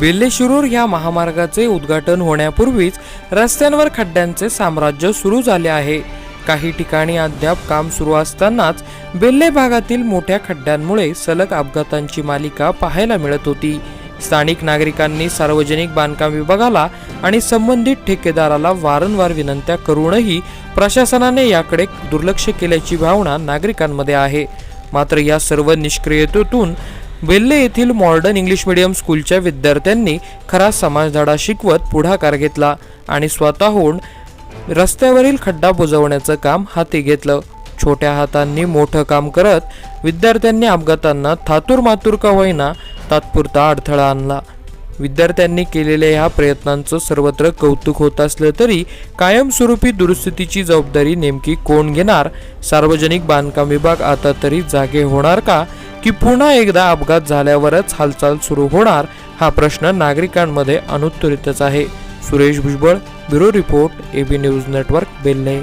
बेल्ले ह्या महामार्गाचे उद्घाटन होण्यापूर्वीच रस्त्यांवर खड्ड्यांचे साम्राज्य सुरू झाले आहे. काही ठिकाणी अद्याप काम सुरू असतानाच बेल्ले भागातील मोठ्या खड्ड्यांमुळे सलग अपघातांची मालिका पाहायला मिळत होती. स्थानिक नागरिकांनी सार्वजनिक बांधकाम विभागाला आणि संबंधित ठेकेदाराला वारंवार विनंत्या करूनही प्रशासनाने याकडे दुर्लक्ष केल्याची भावना नागरिकांमध्ये आहे. मात्र या सर्व निष्क्रियतेतून वेल्हे येथील मॉडर्न इंग्लिश मीडियम स्कूलच्या विद्यार्थ्यांनी खरा समाजधडा शिकवत पुढाकार घेतला आणि स्वतःहून रस्त्यावरील खड्डा बुजवण्याचं काम हाती घेतलं. छोट्या हातांनी मोठं काम करत विद्यार्थ्यांनी अपघातांना थातूर मातूर का होईना तात्पुरता अडथळा आणला. विद्यार्थ्यांनी केलेल्या ह्या प्रयत्नांचं सर्वत्र कौतुक होत असलं तरी कायमस्वरूपी दुरुस्तीची जबाबदारी नेमकी कोण घेणार? सार्वजनिक बांधकाम विभाग आता तरी जागे होणार का? की पुन्हा एकदा अपघात झाल्यावरच हालचाल सुरू होणार हा प्रश्न नागरिकांमध्ये अनुत्तरितच आहे. Suresh Bhujbal bureau report A B news network बेल्ले.